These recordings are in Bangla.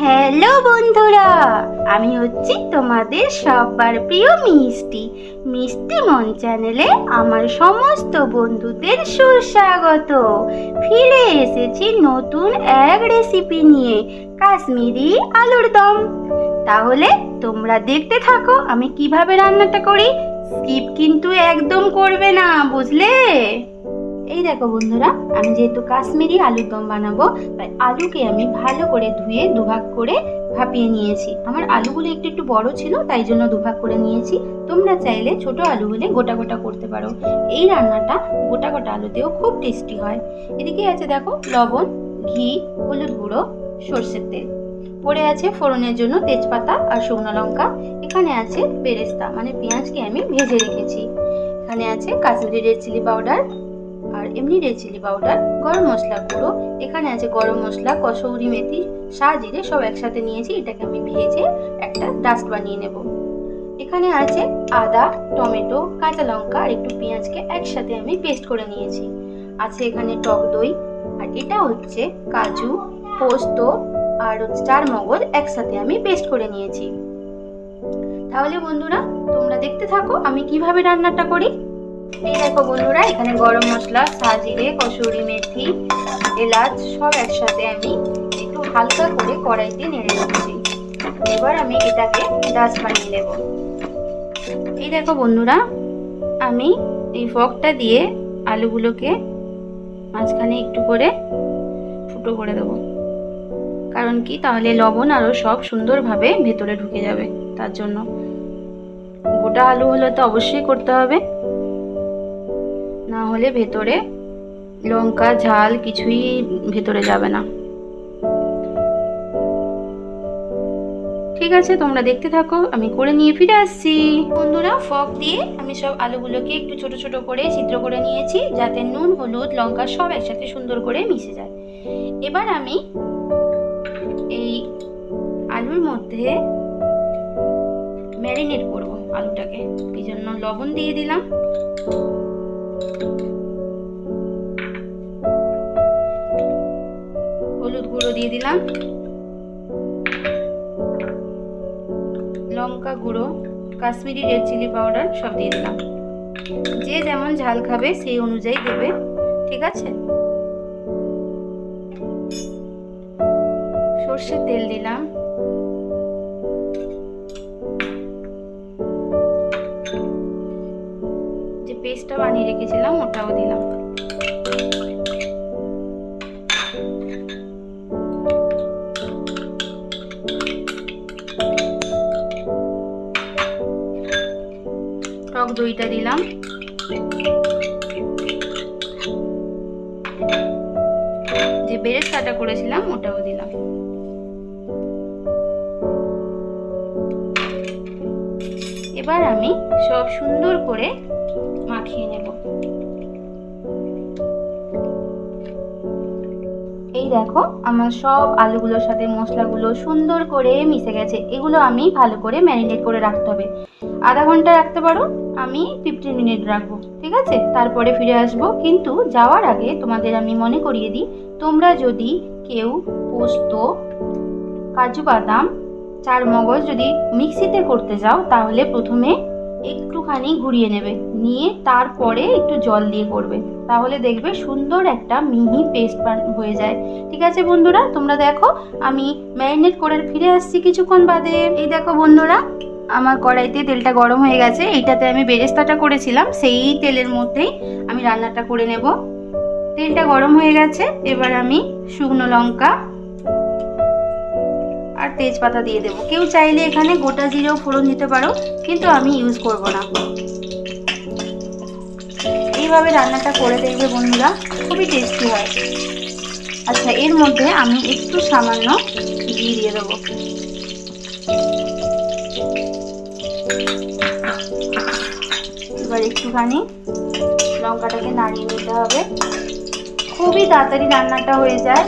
হ্যালো বন্ধুরা, আমি হচ্ছি তোমাদের সবার প্রিয় মিষ্টি। মিষ্টি মন চ্যানেলে আমার সমস্ত বন্ধুদের সুস্বাগত। ফিরে এসেছি নতুন এক রেসিপি নিয়ে, কাশ্মীরি আলুর দম। তাহলে তোমরা দেখতে থাকো আমি কীভাবে রান্নাটা করি। স্কিপ কিন্তু একদম করবে না, বুঝলে? এই দেখো বন্ধুরা, আমি যেহেতু কাশ্মীরি আলুর দম বানাবো, তাই আলুকে আমি ভালো করে ধুয়ে দুভাগ করে ভাপিয়ে নিয়েছি। আমার আলুগুলো একটু একটু বড় ছিল, তাই জন্য দুভাগ করে নিয়েছি। তোমরা চাইলে ছোট আলু হলে গোটা গোটা করতে পারো। এই রান্নাটা গোটা গোটা আলুতেও খুব টেস্টি হয়। এদিকে আছে দেখো লবণ, ঘি, হলুদ গুঁড়ো, সর্ষের তেল। পড়ে আছে ফোড়নের জন্য তেজপাতা আর শুকনো লঙ্কা। এখানে আছে বেরেস্তা মানে পেঁয়াজকে আমি ভেজে রেখেছি। এখানে আছে কাশ্মীরি রেড চিলি পাউডার এমনি রেড চিলি পাউডার, গরম মশলা গুঁড়ো, এখানে আছে গরম মশলা, কসৌরি মেথি শাহ জিরে, সব একসাথে নিয়েছি, এটাকে আমি ভেজে একটা ডাস্ট বানিয়ে নেব। এখানে আছে আদা, টমেটো, কাঁচা লঙ্কা আর একটু পেঁয়াজকে একসাথে আমি পেস্ট করে নিয়েছি। আছে এখানে টক দই, আর এটা হচ্ছে কাজু, পোস্ত আর চার মগজ একসাথে আমি পেস্ট করে নিয়েছি। তাহলে বন্ধুরা, তোমরা দেখতে থাকো আমি কীভাবে রান্নাটা করি। এই দেখো বন্ধুরা, এখানে গরম মশলা সাজিরে কসুরি মেথি, এলাচ, সব একসাথে আমি একটু হালকা করে কড়াইতে নেড়ে নিচ্ছি এবার আমি এটাকে ডাস্ট বানিয়ে নেব। এই দেখো বন্ধুরা, আমি এই ফকটা দিয়ে আলুগুলোকে মাঝখানে একটু করে ফুটো করে দেবো। কারণ কি? তাহলে লবণ আরও সব সুন্দরভাবে ভেতরে ঢুকে যাবে। তার জন্য গোটা আলু হলে তো অবশ্যই করতে হবে। না হলে ভেতরে লঙ্কা, ঝাল কিছুই ভেতরে যাবে না। ঠিক আছে, তোমরা দেখতে থাকো, আমি করে নিয়ে ফিরে আসছি। বন্ধুরা ফক দিয়ে আমি সব আলুগুলোকে একটু ছোট ছোট করে ছিদ্র করে নিয়েছি, যাতে নুন, হলুদ, লঙ্কা সব একসাথে সুন্দর করে মিশে যায়। এবার আমি এই আলুর মধ্যে ম্যারিনেট করব আলুটাকে। এই জন্য লবণ দিয়ে দিলাম। দিয়ে দিলাম। লঙ্কা গুঁড়ো, কাশ্মীরি রেড চিলি পাউডার সব দিয়ে দিলাম। যে যেমন ঝাল খাবে সেই অনুযায়ী দেবে, ঠিক আছে? সর্ষের তেল দিলাম। যে পেস্টটা বানিয়ে রেখেছিলাম, ওটাও দিলাম। দইটা দিলাম। যে বেরেস্তাটা করেছিলাম, ওটাও দিলাম। এবার আমি সব সুন্দর করে মাখিয়ে নেব। এই দেখো, আমার সব আলুগুলোর সাথে মশলাগুলো সুন্দর করে মিশে গেছে। এগুলো আমি ভালো করে ম্যারিনেট করে রাখতে হবে। আধা ঘণ্টা রাখতে পারো? আমি ফিফটিন মিনিট রাখব, ঠিক আছে? তারপরে ফিরে আসব, কিন্তু যাওয়ার আগে তোমাদের আমি মনে করিয়ে দিই, তোমরা যদি কেউ পোস্ত, কাজু বাদাম, চার মগজ যদি মিক্সিতে করতে যাও, তাহলে প্রথমে একটুখানি ঘুরিয়ে নেবে, নিয়ে তারপরে একটু জল দিয়ে করবে। তাহলে দেখবে সুন্দর একটা মিহি পেস্ট হয়ে যায়। ঠিক আছে বন্ধুরা? তোমরা দেখো, আমি ম্যারিনেট করে ফিরে আসছি কিছুক্ষণ বাদে। এই দেখো বন্ধুরা আমার কড়াইতে তেলটা গরম হয়ে গেছে, এইটাতে আমি বেরেস্তাটা করেছিলাম, সেই তেলের মধ্যেই আমি রান্নাটা করে নেব। তেলটা গরম হয়ে গেছে, এবার আমি শুকনো লঙ্কা আর তেজপাতা দিয়ে দেবো। কেউ চাইলে এখানে গোটা জিরেও ফোড়ন দিতে পারো, কিন্তু আমি ইউজ করব না। এইভাবে রান্নাটা করে দেখবে বন্ধুরা, খুবই টেস্টি হয়। আচ্ছা এর মধ্যে আমি একটু সামান্য ঘি দিয়ে দেবো। এবার একটুখানি লঙ্কাটাকে নাড়িয়ে নিতে হবে। খুবই তাড়াতাড়ি রান্নাটা হয়ে যায়।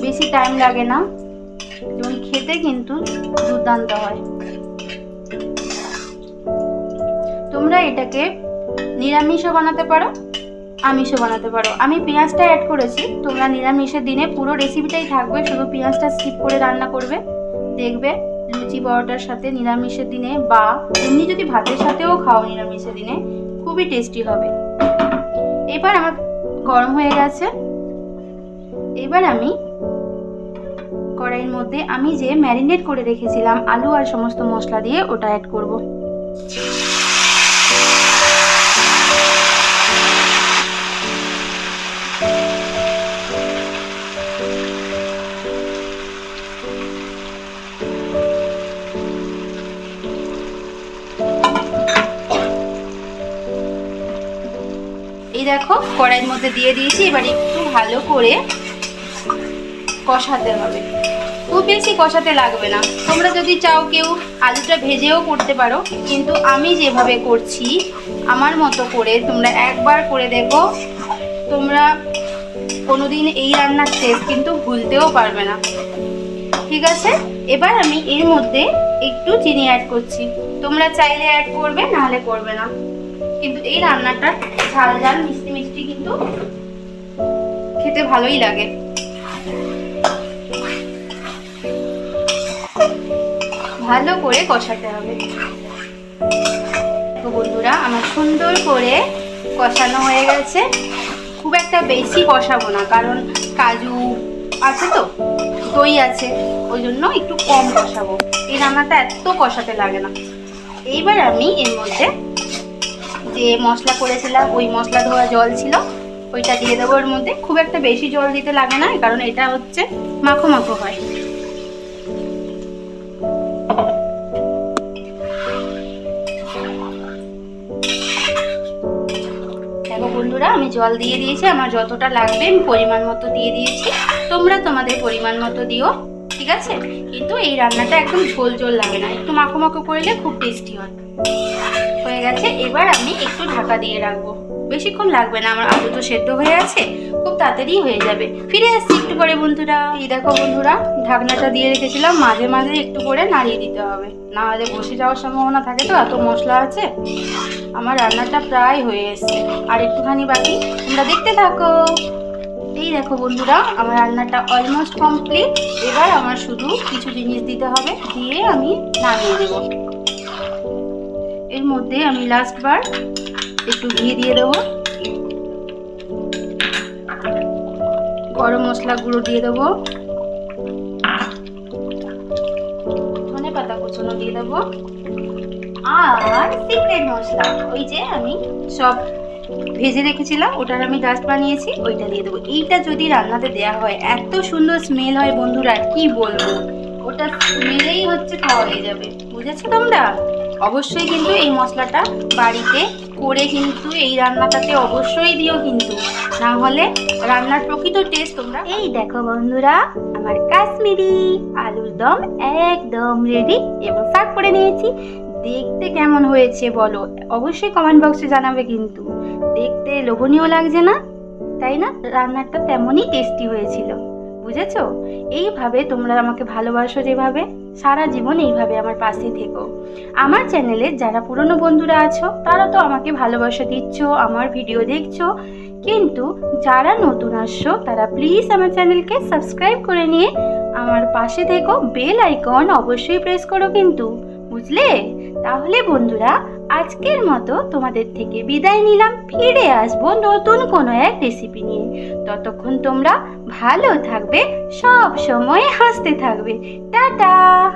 বেশি টাইম লাগে না। এবং খেতে কিন্তু দুর্দান্ত হয়। তোমরা এটাকে নিরামিষও বানাতে পারো, আমিষও বানাতে পারো। আমি পেঁয়াজটা অ্যাড করেছি। তোমরা নিরামিষের দিনে পুরো রেসিপিটাই থাকবে। শুধু পেঁয়াজটা স্কিপ করে রান্না করবে। দেখবে লুচি পরোটার সাথে নিরামিষের দিনে বা এমনি যদি ভাতের সাথেও খাও নিরামিষের দিনে, খুবই টেস্টি হবে। এবার আমার গরম হয়ে গেছে। এবার আমি কড়াইয়ের মধ্যে আমি যে ম্যারিনেট করে রেখেছিলাম, আলু আর সমস্ত মশলা দিয়ে ওটা অ্যাড করব। কড়াইয়ের মধ্যে দিয়ে দিয়েছি, এবার একটু ভালো করে কষাতে হবে। খুব বেশি কষাতে লাগবে না। তোমরা যদি চাও কেউ আলুটা ভেজেও করতে পারো, কিন্তু আমি যেভাবে করছি, আমার মতো করে তোমরা একবার করে দেখো। তোমরা কোনোদিন এই রান্নার টেস্ট কিন্তু ভুলতেও পারবে না। ঠিক আছে? এবার আমি এর মধ্যে একটু চিনি অ্যাড করছি। তোমরা চাইলে অ্যাড করবে, নাহলে করবে না। কিন্তু এই রান্নাটা ঝাল ঝাল, মিষ্টি মিষ্টি কিন্তু খেতে ভালোই লাগে। ভালো করে কষাতে হবে। তো বন্ধুরা, আমার সুন্দর করে কষানো হয়ে গেছে। খুব একটা বেশি কষাবো না, কারণ কাজু আছে তো, দই আছে, ওই জন্য একটু কম কষাবো। এই রান্নাটা এত কষাতে লাগে না। এইবার আমি এর মধ্যে যে মশলা করেছিলাম, ওই মশলা ধোয়া জল ছিল, ওইটা দিয়ে দেবো এর মধ্যে। খুব একটা বেশি জল দিতে লাগে না, কারণ এটা হচ্ছে মাখো মাখো হয়। বন্ধুরা, আমি জল দিয়ে দিয়েছি, আমার যতটা লাগবে আমি পরিমাণ মতো দিয়ে দিয়েছি। তোমরা তোমাদের পরিমাণ মতো দিও, ঠিক আছে? কিন্তু এই রান্নাটা একদম ঝোল ঝোল লাগে না, একটু মাখো মাখো করলে খুব টেস্টি হয়ে। গেছে, এবার আমি একটু ঢাকা দিয়ে রাখব। বেশিক্ষণ লাগবে না, আমার আলু তো সেদ্ধ হয়ে আছে, খুব তাড়াতাড়ি হয়ে যাবে। ফিরে আসছি একটু করে বন্ধুরা। এই দেখো বন্ধুরা, ঢাকনাটা দিয়ে রেখেছিলাম, মাঝে মাঝে একটু করে নাড়িয়ে দিতে হবে। না হলে বসে যাওয়ার সম্ভাবনা থাকে তো, এত মশলা আছে। আমার রান্নাটা প্রায় হয়ে এসছে। আর একটুখানি বাকি, তোমরা দেখতে থাকো। এই দেখো বন্ধুরা, আমার রান্নাটা অলমোস্ট কমপ্লিট এবার আমার শুধু কিছু জিনিস দিতে হবে, দিয়ে আমি নামিয়ে দেবো। এর মধ্যে আমি লাস্ট বার একটু ঘি দিয়ে দেবো। গরম মশলা গুঁড়ো দিয়ে দেবো। ধনে পাতা কুচনো দিয়ে দেবো। আর সিক্রেট মশলা, ওই যে আমি সব ভেজে রেখেছিলাম, ওটার আমি ডাস্ট বানিয়েছি, ওইটা দিয়ে দেবো। এইটা যদি রান্নাতে দেওয়া হয়, এত সুন্দর স্মেল হয় বন্ধুরা কি বলব? ওটা স্মেলেই হচ্ছে খাওয়া হয়ে যাবে। বুঝেছ তোমরা? অবশ্যই কিন্তু এই মশলাটা বাড়িতে করে কিন্তু এই রান্নাটাতে অবশ্যই দিও কিন্তু। না হলে রান্নার প্রকৃত টেস্ট তোমরা এই দেখো বন্ধুরা, আমার কাশ্মীরি আলুর দম একদম রেডি এবং সার্ভ করে নিয়েছি। দেখতে কেমন হয়েছে বলো? অবশ্যই কমেন্ট বক্সে জানাবে কিন্তু। দেখতে লোভনীয় লাগছে না? তাই না? রান্নাটা তেমনই টেস্টি হয়েছিল। বুঝেছ? এইভাবে তোমরা আমাকে ভালোবাসো যেভাবে, সারা জীবন এইভাবে আমার পাশে থেকো। আমার চ্যানেলে যারা পুরনো বন্ধুরা আছো, তারা তো আমাকে ভালোবাসা দিচ্ছ, আমার ভিডিও দেখছ। কিন্তু যারা নতুন আসছো, তারা প্লিজ আমার চ্যানেলকে সাবস্ক্রাইব করে নিয়ে আমার পাশে থেকো। বেল আইকন অবশ্যই প্রেস করো কিন্তু, বুঝলে? তাহলে বন্ধুরা আজকের মতো তোমাদের থেকে বিদায় নিলাম। ফিরে আসব নতুন কোনো এক রেসিপি নিয়ে। ততক্ষণ তোমরা ভালো থাকবে, সব সময় হাসতে থাকবে। টাটা!